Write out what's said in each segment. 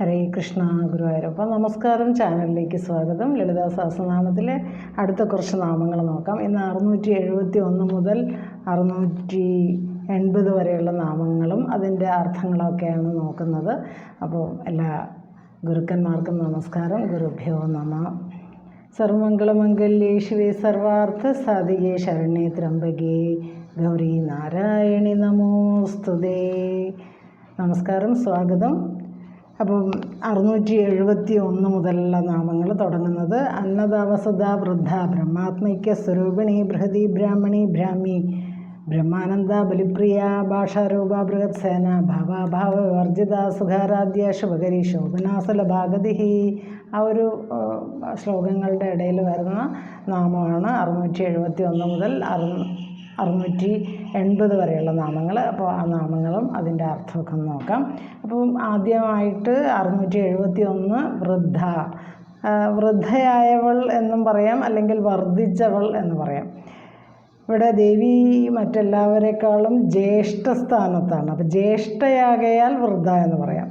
ഹരേ കൃഷ്ണ ഗുരുവായൂരപ്പ. നമസ്കാരം. ചാനലിലേക്ക് സ്വാഗതം. ലളിതാ സഹസ്രനാമത്തിലെ അടുത്ത കുറച്ച് നാമങ്ങൾ നോക്കാം. ഇന്ന് അറുന്നൂറ്റി എഴുപത്തി ഒന്ന് മുതൽ അറുന്നൂറ്റി എൺപത് വരെയുള്ള നാമങ്ങളും അതിന്റെ അർത്ഥങ്ങളൊക്കെയാണ് നോക്കുന്നത്. അപ്പോൾ എല്ലാ ഗുരുക്കന്മാർക്കും നമസ്കാരം. ഗുരുഭ്യോ നമ. സർവമംഗളമംഗല്യേ ശിവേ സർവാർത്ഥ സാധികേ ശരണ്യേ ത്രംബകേ ഗൗരി നാരായണി നമോസ്തുതേ. നമസ്കാരം. സ്വാഗതം. അപ്പം അറുന്നൂറ്റി എഴുപത്തി ഒന്ന് മുതലുള്ള നാമങ്ങൾ തുടങ്ങുന്നത് അന്നദാവസത വൃദ്ധ ബ്രഹ്മാത്മൈക്യ സ്വരൂപിണി ബൃഹതി ബ്രാഹ്മണി ബ്രാഹ്മി ബ്രഹ്മാനന്ദ ബലിപ്രിയ ഭാഷാരൂപ ബൃഹത് സേന ഭാവാഭാവ വർജിത സുഖാരാധ്യ ശുഭകരി ശോഭനാസല ഭാഗതിഹി ആ ഒരു ശ്ലോകങ്ങളുടെ ഇടയിൽ വരുന്ന നാമമാണ് അറുന്നൂറ്റി എഴുപത്തി ഒന്ന് മുതൽ അറു അറുന്നൂറ്റി എൺപത് വരെയുള്ള നാമങ്ങൾ. അപ്പോൾ ആ നാമങ്ങളും അതിന്റെ അർത്ഥമൊക്കെ നോക്കാം. അപ്പം ആദ്യമായിട്ട് അറുന്നൂറ്റി എഴുപത്തി ഒന്ന് വൃദ്ധ വൃദ്ധയായവൾ എന്നും പറയാം അല്ലെങ്കിൽ വർദ്ധിച്ചവൾ എന്ന് പറയാം. ഇവിടെ ദേവി മറ്റെല്ലാവരെക്കാളും ജ്യേഷ്ഠ സ്ഥാനത്താണ് അപ്പോൾ ജ്യേഷ്ഠയാകയാൽ വൃദ്ധ എന്ന് പറയാം.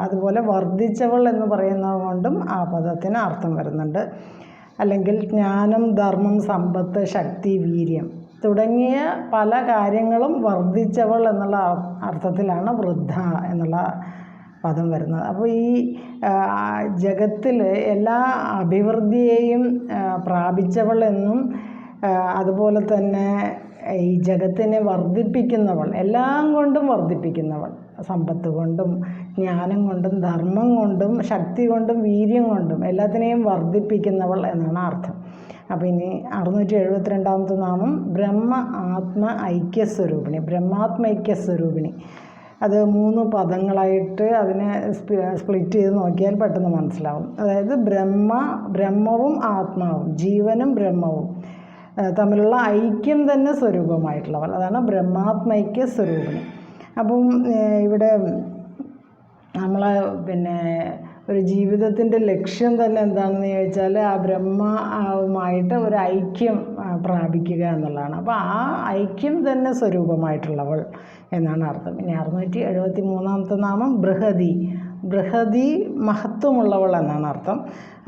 അതുപോലെ വർദ്ധിച്ചവൾ എന്ന് പറയുന്നത് കൊണ്ടും ആ പദത്തിന് അർത്ഥം വരുന്നുണ്ട്. അല്ലെങ്കിൽ ജ്ഞാനം ധർമ്മം സമ്പത്ത് ശക്തി വീര്യം. തുടങ്ങിയ പല കാര്യങ്ങളും വർദ്ധിച്ചവൾ എന്നുള്ള അർത്ഥത്തിലാണ് വൃദ്ധ എന്നുള്ള പദം വരുന്നത്. അപ്പോൾ ഈ ജഗത്തിൽ എല്ലാ അഭിവൃദ്ധിയെയും പ്രാപിച്ചവൾ എന്നും അതുപോലെ തന്നെ ഈ ജഗത്തിനെ വർദ്ധിപ്പിക്കുന്നവൾ എല്ലാം കൊണ്ടും വർദ്ധിപ്പിക്കുന്നവൾ. സമ്പത്ത് കൊണ്ടും ജ്ഞാനം കൊണ്ടും ധർമ്മം കൊണ്ടും ശക്തി കൊണ്ടും വീര്യം കൊണ്ടും എല്ലാത്തിനെയും വർദ്ധിപ്പിക്കുന്നവൾ എന്നാണ് അർത്ഥം. അപ്പോൾ ഇനി അറുന്നൂറ്റി എഴുപത്തിരണ്ടാമത്തെ നാമം ബ്രഹ്മ ആത്മ ഐക്യസ്വരൂപിണി ബ്രഹ്മാത്മ ഐക്യസ്വരൂപിണി അത് മൂന്ന് പദങ്ങളായിട്ട് അതിനെ സ്പ്ലിറ്റ് ചെയ്ത് നോക്കിയാൽ പെട്ടെന്ന് മനസ്സിലാവും. അതായത് ബ്രഹ്മ ബ്രഹ്മവും ആത്മാവും ജീവനും ബ്രഹ്മവും തമ്മിലുള്ള ഐക്യം തന്നെ സ്വരൂപമായിട്ടുള്ളവൾ അതാണ് ബ്രഹ്മാത്മൈക്യ സ്വരൂപിണി അപ്പം ഇവിടെ നമ്മൾ പിന്നെ ഒരു ജീവിതത്തിന്റെ ലക്ഷ്യം തന്നെ എന്താണെന്ന് ചോദിച്ചാൽ ആ ബ്രഹ്മവുമായിട്ട് ഒരു ഐക്യം പ്രാപിക്കുക എന്നുള്ളതാണ്. അപ്പോൾ ആ ഐക്യം തന്നെ സ്വരൂപമായിട്ടുള്ളവൾ എന്നാണ് അർത്ഥം. ഇനി അറുന്നൂറ്റി എഴുപത്തി മൂന്നാമത്തെ നാമം ബൃഹതി ബൃഹതി മഹത്വമുള്ളവൾ എന്നാണ് അർത്ഥം.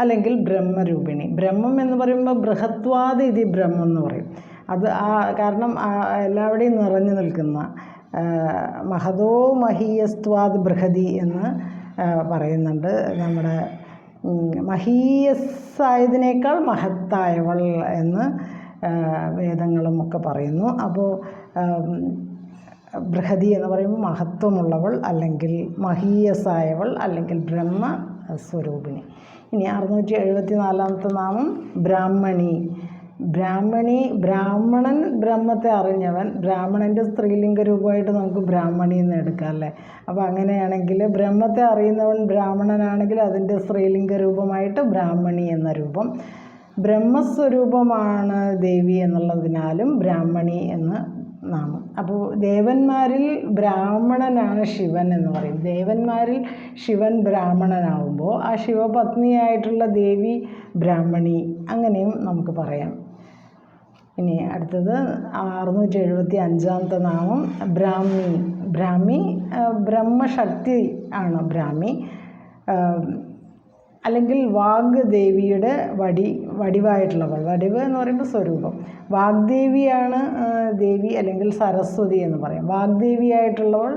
അല്ലെങ്കിൽ ബ്രഹ്മരൂപിണി. ബ്രഹ്മം എന്ന് പറയുമ്പോൾ ബൃഹത്വാദി ഇതി ബ്രഹ്മം എന്ന് പറയും. അത് ആ കാരണം എല്ലാവിടെയും നിറഞ്ഞു നിൽക്കുന്ന മഹതോ മഹീയസ്ത്വാദ് ബൃഹതി എന്ന് പറയുന്നുണ്ട്. നമ്മുടെ മഹീയസായതിനേക്കാൾ മഹത്തായവൾ എന്ന് വേദങ്ങളും ഒക്കെ പറയുന്നു. അപ്പോൾ ബൃഹതി എന്ന് പറയുമ്പോൾ മഹത്വമുള്ളവൾ അല്ലെങ്കിൽ മഹീയസായവൾ അല്ലെങ്കിൽ ബ്രഹ്മ സ്വരൂപിണി ഇനി അറുന്നൂറ്റി എഴുപത്തി നാലാമത്തെ നാമം ബ്രാഹ്മണി. ബ്രാഹ്മണി ബ്രാഹ്മണൻ ബ്രഹ്മത്തെ അറിഞ്ഞവൻ ബ്രാഹ്മണന്റെ സ്ത്രീലിംഗ രൂപമായിട്ട് നമുക്ക് ബ്രാഹ്മണി എന്ന് എടുക്കാം അല്ലേ? അപ്പോൾ അങ്ങനെയാണെങ്കിൽ ബ്രഹ്മത്തെ അറിയുന്നവൻ ബ്രാഹ്മണനാണെങ്കിൽ അതിന്റെ സ്ത്രീലിംഗ രൂപമായിട്ട് ബ്രാഹ്മണി എന്ന രൂപം. ബ്രഹ്മസ്വരൂപമാണ് ദേവി എന്നുള്ളതിനാലും ബ്രാഹ്മണി എന്ന് നാമം. അപ്പോൾ ദേവന്മാരിൽ ബ്രാഹ്മണനാണ് ശിവൻ എന്ന് പറയും. ദേവന്മാരിൽ ശിവൻ ബ്രാഹ്മണനാവുമ്പോൾ ആ ശിവപത്നിയായിട്ടുള്ള ദേവി ബ്രാഹ്മണി അങ്ങനെയും നമുക്ക് പറയാം. ഇനി അടുത്തത് അറുന്നൂറ്റി എഴുപത്തി അഞ്ചാമത്തെ നാമം ബ്രാഹ്മി. ബ്രാഹ്മി ബ്രഹ്മശക്തി ആണ് ബ്രാഹ്മി? അല്ലെങ്കിൽ വാഗ് ദേവിയുടെ വടി വടിവായിട്ടുള്ളവൾ. വടിവ് എന്ന് പറയുമ്പോൾ സ്വരൂപം. വാഗ്ദേവിയാണ് ദേവി അല്ലെങ്കിൽ സരസ്വതി എന്ന് പറയും. വാഗ്ദേവിയായിട്ടുള്ളവൾ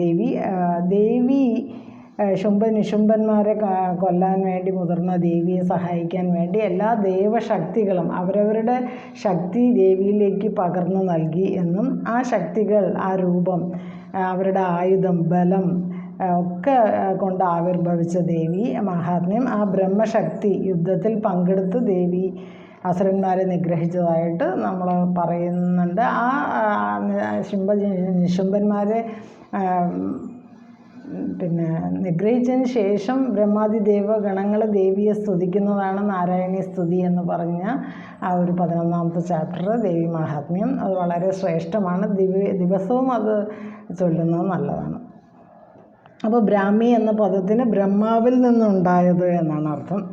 ദേവി. ദേവി ആ, ശുംഭ നിശുംഭന്മാരെ കൊല്ലാൻ വേണ്ടി മുതിർന്ന ദേവിയെ സഹായിക്കാൻ വേണ്ടി എല്ലാ ദേവശക്തികളും അവരവരുടെ ശക്തി ദേവിയിലേക്ക് പകർന്നു നൽകി എന്നും ആ ശക്തികൾ ആ രൂപം അവരുടെ ആയുധം ബലം ഒക്കെ കൊണ്ട് ആവിർഭവിച്ച ദേവി മഹാത്മ്യം ആ ബ്രഹ്മശക്തി യുദ്ധത്തിൽ പങ്കെടുത്ത് ദേവി അസുരന്മാരെ നിഗ്രഹിച്ചതായിട്ട് നമ്മൾ പറയുന്നുണ്ട്. ആ ശുംഭ നിശുംഭന്മാരെ പിന്നെ നിഗ്രഹിച്ചതിന് ശേഷം ബ്രഹ്മാദി ദേവഗണങ്ങൾ ദേവിയെ സ്തുതിക്കുന്നതാണ് നാരായണീ സ്തുതി എന്ന് പറഞ്ഞ ആ ഒരു പതിനൊന്നാമത്തെ ചാപ്റ്റർ ദേവി മഹാത്മ്യം. അത് വളരെ ശ്രേഷ്ഠമാണ്. ദിവ ദിവസവും അത് ചൊല്ലുന്നത് നല്ലതാണ്. അപ്പോൾ ബ്രാഹ്മി എന്ന പദത്തിന് ബ്രഹ്മാവിൽ നിന്നുണ്ടായത് എന്നാണ് അർത്ഥം.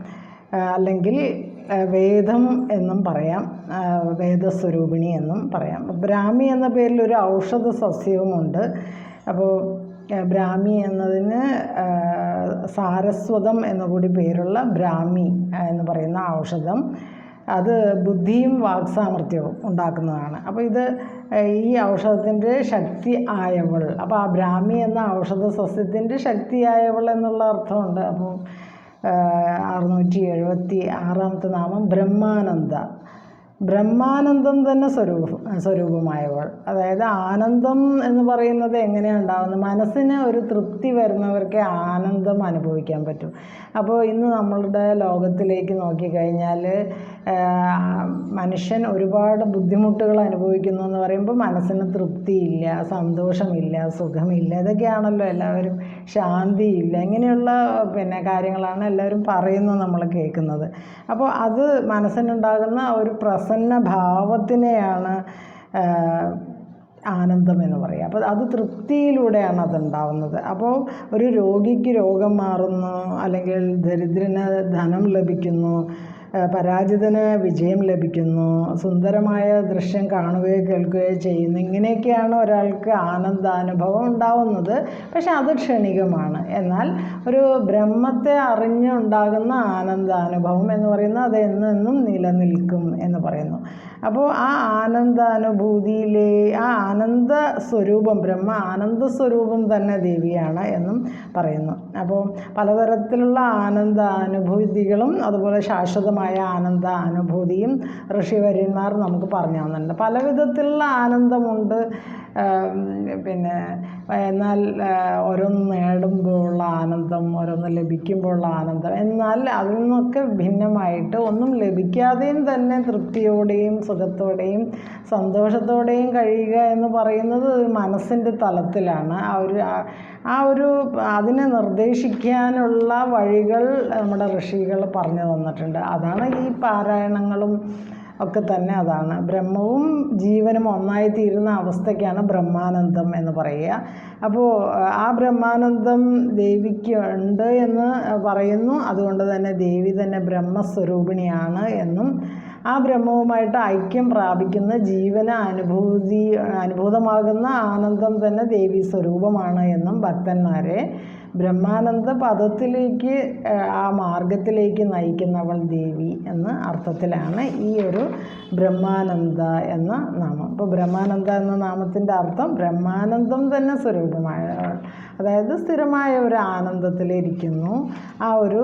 അല്ലെങ്കിൽ വേദം എന്നും പറയാം. വേദസ്വരൂപിണി എന്നും പറയാം. ബ്രാഹ്മി എന്ന പേരിൽ ഒരു ഔഷധ സസ്യവുമുണ്ട് അപ്പോൾ ബ്രാഹ്മി എന്നതിന് സാരസ്വതം എന്ന കൂടി പേരുള്ള ബ്രാഹ്മി എന്ന് പറയുന്ന ഔഷധം. അത് ബുദ്ധിയും വാക്സാമർത്ഥ്യവും ഉണ്ടാക്കുന്നതാണ്. അപ്പോൾ ഇത് ഈ ഔഷധത്തിന്റെ ശക്തി ആയവൾ. അപ്പോൾ ആ ബ്രാഹ്മി എന്ന ഔഷധ സസ്യത്തിന്റെ ശക്തിയായവൾ എന്നുള്ള അർത്ഥമുണ്ട്. അപ്പോൾ അറുന്നൂറ്റി എഴുപത്തി ആറാമത്തെ നാമം ബ്രഹ്മാനന്ദ. ബ്രഹ്മാനന്ദം തന്നെ സ്വരൂപം സ്വരൂപമായവൾ. അതായത് ആനന്ദം എന്ന് പറയുന്നത് എങ്ങനെയാണ് ഉണ്ടാകുന്നത് മനസ്സിന് ഒരു തൃപ്തി വരുന്നവർക്ക് ആനന്ദം അനുഭവിക്കാൻ പറ്റും. അപ്പോൾ ഇന്ന് നമ്മളുടെ ലോകത്തിലേക്ക് നോക്കിക്കഴിഞ്ഞാൽ മനുഷ്യൻ ഒരുപാട് ബുദ്ധിമുട്ടുകൾ അനുഭവിക്കുന്നു എന്ന് പറയുമ്പോൾ മനസ്സിന് തൃപ്തിയില്ല സന്തോഷമില്ല സുഖമില്ല. ഇതൊക്കെയാണല്ലോ എല്ലാവരും ശാന്തിയില്ല. ഇങ്ങനെയുള്ള പിന്നെ കാര്യങ്ങളാണ് എല്ലാവരും പറയുന്നത് നമ്മൾ കേൾക്കുന്നത്. അപ്പോൾ അത് മനസ്സിനുണ്ടാകുന്ന ഒരു പ്രസന്ന ഭാവത്തിനെയാണ് ആനന്ദം എന്ന് പറയുക. അപ്പോൾ അത് തൃപ്തിയിലൂടെയാണ് അതുണ്ടാവുന്നത്. അപ്പോൾ ഒരു രോഗിക്ക് രോഗം മാറുന്നു അല്ലെങ്കിൽ ദരിദ്രന് ധനം ലഭിക്കുന്നു പരാജിതന് വിജയം ലഭിക്കുന്നു. സുന്ദരമായ ദൃശ്യം കാണുകയോ കേൾക്കുകയോ ചെയ്യുന്നു. ഇങ്ങനെയൊക്കെയാണ് ഒരാൾക്ക് ആനന്ദാനുഭവം ഉണ്ടാവുന്നത്. പക്ഷെ അത് ക്ഷണികമാണ്. എന്നാൽ ഒരു ബ്രഹ്മത്തെ അറിഞ്ഞുണ്ടാകുന്ന ആനന്ദാനുഭവം എന്ന് പറയുന്നത് അത് എന്നും നിലനിൽക്കും എന്ന് പറയുന്നു. അപ്പോൾ ആ ആനന്ദാനുഭൂതിയിലെ ആ ആനന്ദ സ്വരൂപം ബ്രഹ്മ ആനന്ദ സ്വരൂപം തന്നെ ദേവിയാണ് എന്നും പറയുന്നു. അപ്പോൾ പലതരത്തിലുള്ള ആനന്ദാനുഭൂതികളും അതുപോലെ ശാശ്വതമായ ആനന്ദ അനുഭൂതിയും ഋഷിവര്യന്മാർ നമുക്ക് പറഞ്ഞു തന്നിട്ടുണ്ട്. പല വിധത്തിലുള്ള ആനന്ദമുണ്ട്. പിന്നെ എന്നാൽ ഓരോന്ന് നേടുമ്പോഴുള്ള ആനന്ദം ഓരോന്ന് ലഭിക്കുമ്പോഴുള്ള ആനന്ദം. എന്നാൽ അതിൽ നിന്നൊക്കെ ഭിന്നമായിട്ട് ഒന്നും ലഭിക്കാതെയും തന്നെ തൃപ്തിയോടെയും സുഖത്തോടെയും സന്തോഷത്തോടെയും കഴിയുക എന്ന് പറയുന്നത് മനസ്സിന്റെ തലത്തിലാണ്. ആ ഒരു ആ ഒരു അതിനെ നിർദ്ദേശിക്കാനുള്ള വഴികൾ നമ്മുടെ ഋഷികൾ പറഞ്ഞു തന്നിട്ടുണ്ട്. അതാണ് ഈ പാരായണങ്ങളും ഒക്കെ തന്നെ അതാണ്. ബ്രഹ്മവും ജീവനും ഒന്നായി തീരുന്ന അവസ്ഥയ്ക്കാണ് ബ്രഹ്മാനന്ദം എന്ന് പറയുക. അപ്പോൾ ആ ബ്രഹ്മാനന്ദം ദേവിക്ക് ഉണ്ട് എന്ന് പറയുന്നു. അതുകൊണ്ട് തന്നെ ദേവി തന്നെ ബ്രഹ്മസ്വരൂപിണിയാണ് എന്നും ആ ബ്രഹ്മവുമായിട്ട് ഐക്യം പ്രാപിക്കുന്ന ജീവന അനുഭൂതി അനുഭൂതമാകുന്ന ആനന്ദം തന്നെ ദേവി സ്വരൂപമാണ് എന്നും ഭക്തന്മാരെ ബ്രഹ്മാനന്ദ പദത്തിലേക്ക് ആ മാർഗത്തിലേക്ക് നയിക്കുന്നവൾ ദേവി എന്ന അർത്ഥത്തിലാണ് ഈ ഒരു ബ്രഹ്മാനന്ദ എന്ന നാമം. അപ്പോൾ ബ്രഹ്മാനന്ദ എന്ന നാമത്തിന്റെ അർത്ഥം ബ്രഹ്മാനന്ദം തന്നെ സ്വരൂപമായ അതായത് സ്ഥിരമായ ഒരു ആനന്ദത്തിലിരിക്കുന്നു. ആ ഒരു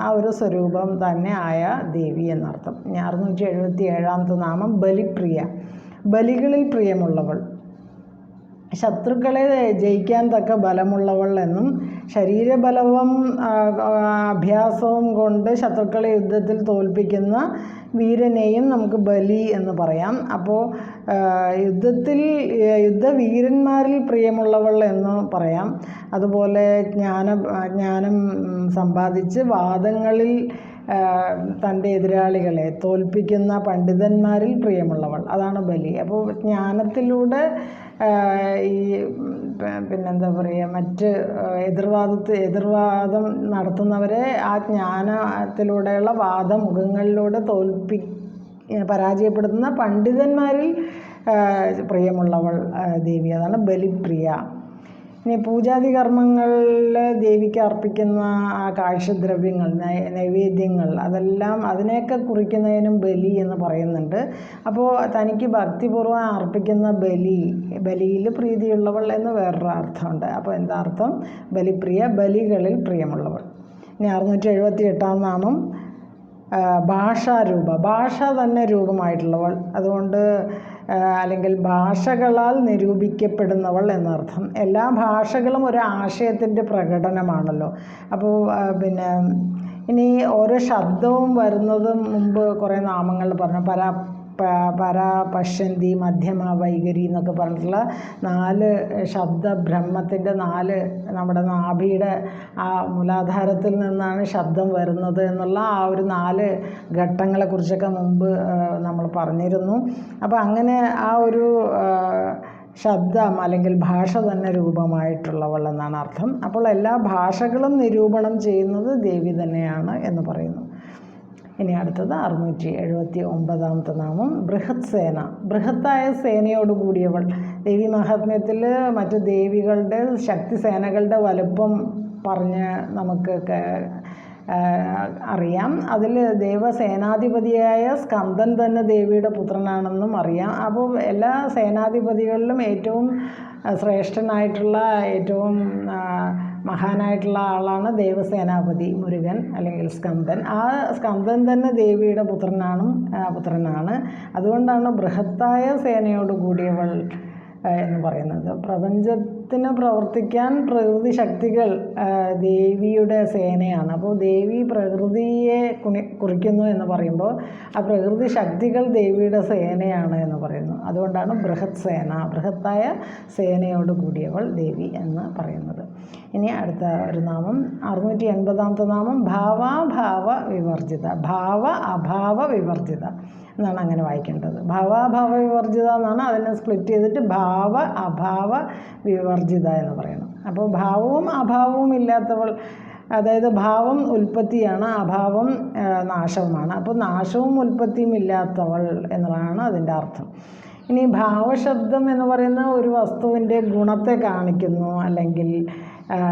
ആ ഒരു സ്വരൂപം തന്നെ ആയ ദേവി എന്നർത്ഥം. അറുന്നൂറ്റി എഴുപത്തി ഏഴാമത്തെ നാമം ബലിപ്രിയ. ബലികളിൽ പ്രിയമുള്ളവൾ. ശത്രുക്കളെ ജയിക്കാൻ തക്ക ബലമുള്ളവൾ എന്നും ശരീരബലവും അഭ്യാസവും കൊണ്ട് ശത്രുക്കളെ യുദ്ധത്തിൽ തോൽപ്പിക്കുന്ന വീരനെയും നമുക്ക് ബലി എന്ന് പറയാം. അപ്പോൾ യുദ്ധത്തിൽ യുദ്ധവീരന്മാരിൽ പ്രിയമുള്ളവൾ എന്ന് പറയാം. അതുപോലെ ജ്ഞാന ജ്ഞാനം സമ്പാദിച്ച് വാദങ്ങളിൽ തന്റെ എതിരാളികളെ തോൽപ്പിക്കുന്ന പണ്ഡിതന്മാരിൽ പ്രിയമുള്ളവൾ. അതാണ് ബലി. അപ്പോൾ ജ്ഞാനത്തിലൂടെ ഈ പിന്നെന്താ പറയുക മറ്റ് എതിർവാദത്തെ എതിർവാദം നടത്തുന്നവരെ ആ ജ്ഞാനത്തിലൂടെയുള്ള വാദമുഖങ്ങളിലൂടെ തോൽപ്പി പരാജയപ്പെടുത്തുന്ന പണ്ഡിതന്മാരിൽ പ്രിയമുള്ളവൾ ദേവി. അതാണ് ബലിപ്രിയ. ഇനി പൂജാതി കർമ്മങ്ങളിൽ ദേവിക്ക് അർപ്പിക്കുന്ന ആ കാഴ്ചദ്രവ്യങ്ങൾ നൈവേദ്യങ്ങൾ അതെല്ലാം അതിനെയൊക്കെ കുറിക്കുന്നതിനും ബലി എന്ന് പറയുന്നുണ്ട്. അപ്പോൾ തനിക്ക് ഭക്തിപൂർവം അർപ്പിക്കുന്ന ബലി ബലിയിൽ പ്രീതിയുള്ളവൾ എന്ന് വേറൊരു അർത്ഥമുണ്ട്. അപ്പോൾ എന്താ അർത്ഥം? ബലിപ്രിയ ബലികളിൽ പ്രിയമുള്ളവൾ. ഇനി അറുന്നൂറ്റി എഴുപത്തി എട്ടാം നാമം ഭാഷാരൂപ. ഭാഷ തന്നെ രൂപമായിട്ടുള്ളവൾ. അതുകൊണ്ട് അല്ലെങ്കിൽ ഭാഷകളാൽ നിരൂപിക്കപ്പെടുന്നവൾ എന്നർത്ഥം. എല്ലാ ഭാഷകളും ഒരു ആശയത്തിന്റെ പ്രകടനമാണല്ലോ. അപ്പോൾ പിന്നെ ഇനി ഓരോ ശബ്ദവും വരുന്നതും മുമ്പ് കുറേ നാമങ്ങൾ പറഞ്ഞു. പല പര പശ്യന്തി മധ്യമ വൈഖരി എന്നൊക്കെ പറഞ്ഞിട്ടുള്ള നാല് ശബ്ദ ബ്രഹ്മത്തിന്റെ നാല് നമ്മുടെ നാഭിയുടെ ആ മൂലാധാരത്തിൽ നിന്നാണ് ശബ്ദം വരുന്നത് എന്നുള്ള ആ ഒരു നാല് ഘട്ടങ്ങളെക്കുറിച്ചൊക്കെ മുമ്പ് നമ്മൾ പറഞ്ഞിരുന്നു. അപ്പോൾ അങ്ങനെ ആ ഒരു ശബ്ദം അല്ലെങ്കിൽ ഭാഷ തന്നെ രൂപമായിട്ടുള്ളവളെന്നാണ് അർത്ഥം. അപ്പോൾ എല്ലാ ഭാഷകളും നിരൂപണം ചെയ്യുന്നത് ദേവി തന്നെയാണ് എന്ന് പറയുന്നു. ഇനി അടുത്തത് അറുന്നൂറ്റി എഴുപത്തി ഒമ്പതാമത്തെ നാമം ബൃഹത് സേന. ബൃഹത്തായ സേനയോട് കൂടിയവൾ. ദേവി മഹാത്മ്യത്തിൽ മറ്റ് ദേവികളുടെ ശക്തി സേനകളുടെ വലുപ്പം പറഞ്ഞ് നമുക്ക് അറിയാം. അതിൽ ദേവസേനാധിപതിയായ സ്കന്ദൻ തന്നെ ദേവിയുടെ പുത്രനാണെന്നും അറിയാം. അപ്പോൾ എല്ലാ സേനാധിപതികളിലും ഏറ്റവും ശ്രേഷ്ഠനായിട്ടുള്ള ഏറ്റവും മഹാനായിട്ടുള്ള ആളാണ് ദേവസേനാപതി മുരുകൻ അല്ലെങ്കിൽ സ്കന്ദൻ. ആ സ്കന്ദൻ തന്നെ ദേവിയുടെ പുത്രനാണ് പുത്രനാണ്. അതുകൊണ്ടാണ് ബൃഹത്തായ സേനയോട് കൂടിയവൾ എന്ന് പറയുന്നത്. പ്രപഞ്ചത്തിന് പ്രവർത്തിക്കാൻ പ്രകൃതി ശക്തികൾ ദേവിയുടെ സേനയാണ്. അപ്പോൾ ദേവി പ്രകൃതിയെ കുണി കുറിക്കുന്നു എന്ന് പറയുമ്പോൾ ആ പ്രകൃതി ശക്തികൾ ദേവിയുടെ സേനയാണ് എന്ന് പറയുന്നു. അതുകൊണ്ടാണ് ബൃഹത് സേന ബൃഹത്തായ സേനയോട് കൂടിയവൾ ദേവി എന്ന് പറയുന്നത്. ഇനി അടുത്ത ഒരു നാമം അറുന്നൂറ്റി എൺപതാമത്തെ നാമം ഭാവാഭാവ വിവർജിത ഭാവ അഭാവ വിവർജിത. എന്നാണ് അങ്ങനെ വായിക്കേണ്ടത്. ഭാവാഭാവ വിവർജിത എന്നാണ് അതിനെ സ്പ്ലിറ്റ് ചെയ്തിട്ട് ഭാവ അഭാവ വിവർജിത എന്ന് പറയണം. അപ്പോൾ ഭാവവും അഭാവവും ഇല്ലാത്തവൾ അതായത് ഭാവം ഉൽപ്പത്തിയാണ് അഭാവം നാശവുമാണ്. അപ്പോൾ നാശവും ഉൽപ്പത്തിയും ഇല്ലാത്തവൾ എന്നുള്ളതാണ് അതിന്റെ അർത്ഥം. ഇനി ഭാവശബ്ദം എന്ന് പറയുന്ന ഒരു വസ്തുവിന്റെ ഗുണത്തെ കാണിക്കുന്നു അല്ലെങ്കിൽ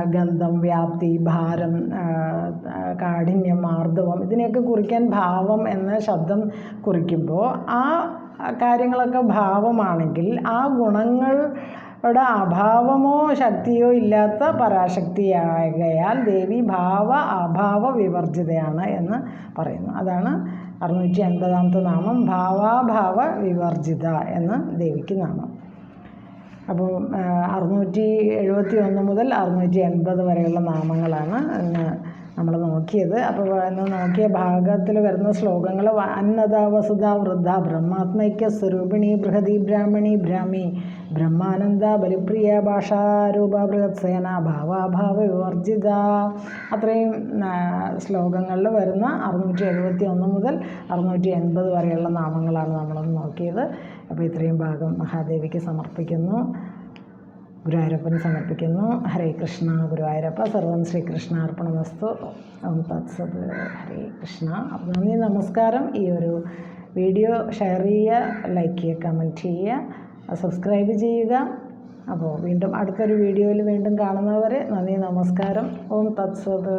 ഗന്ധം വ്യാപ്തി ഭാരം കാഠിന്യം ആർദവം ഇതിനെയൊക്കെ കുറിക്കാൻ ഭാവം എന്ന ശബ്ദം കുറിക്കുമ്പോൾ ആ കാര്യങ്ങളൊക്കെ ഭാവമാണെങ്കിൽ ആ ഗുണങ്ങൾ ഇവിടെ അഭാവമോ ശക്തിയോ ഇല്ലാത്ത പരാശക്തിയാകയാൽ ദേവി ഭാവ അഭാവ വിവർജിതയാണ് എന്ന് പറയുന്നു. അതാണ് അറുന്നൂറ്റി അൻപതാമത്തെ നാമം ഭാവാഭാവ വിവർജിത എന്ന് ദേവിക്ക് നാമം. അപ്പോൾ അറുന്നൂറ്റി എഴുപത്തി ഒന്ന് മുതൽ അറുന്നൂറ്റി എൺപത് വരെയുള്ള നാമങ്ങളാണ് നമ്മൾ നോക്കിയത്. അപ്പോൾ നോക്കിയ ഭാഗത്തിൽ വരുന്ന ശ്ലോകങ്ങൾ അന്നത വസുധ വൃദ്ധ ബ്രഹ്മാത്മൈക്യ സ്വരൂപിണി ബൃഹതി ബ്രാഹ്മണി ബ്രാഹ്മി ബ്രഹ്മാനന്ദ ബലിപ്രിയ ഭാഷാരൂപ ബൃഹത്സേന ഭാവാഭാവ വിവർജിത. അത്രയും ശ്ലോകങ്ങളിൽ വരുന്ന അറുന്നൂറ്റി എഴുപത്തി ഒന്ന് മുതൽ അറുന്നൂറ്റി എൺപത് വരെയുള്ള നാമങ്ങളാണ് നമ്മളൊന്ന് നോക്കിയത്. അപ്പോൾ ഇത്രയും ഭാഗം മഹാദേവിക്ക് സമർപ്പിക്കുന്നു. ഗുരുവായൂരപ്പന് സമർപ്പിക്കുന്നു. ഹരേ കൃഷ്ണ ഗുരുവായൂരപ്പ. സർവം ശ്രീകൃഷ്ണ അർപ്പണമസ്തു ഓം തത്സത്. ഹരേ കൃഷ്ണ. അപ്പോൾ നന്ദി നമസ്കാരം. ഈ ഒരു വീഡിയോ ഷെയർ ചെയ്യുക ലൈക്ക് ചെയ്യുക കമന്റ് ചെയ്യുക സബ്സ്ക്രൈബ് ചെയ്യുക. അപ്പോൾ വീണ്ടും അടുത്തൊരു വീഡിയോയിൽ വീണ്ടും കാണുന്നവരെ നന്ദി നമസ്കാരം. ഓം തത്സത്.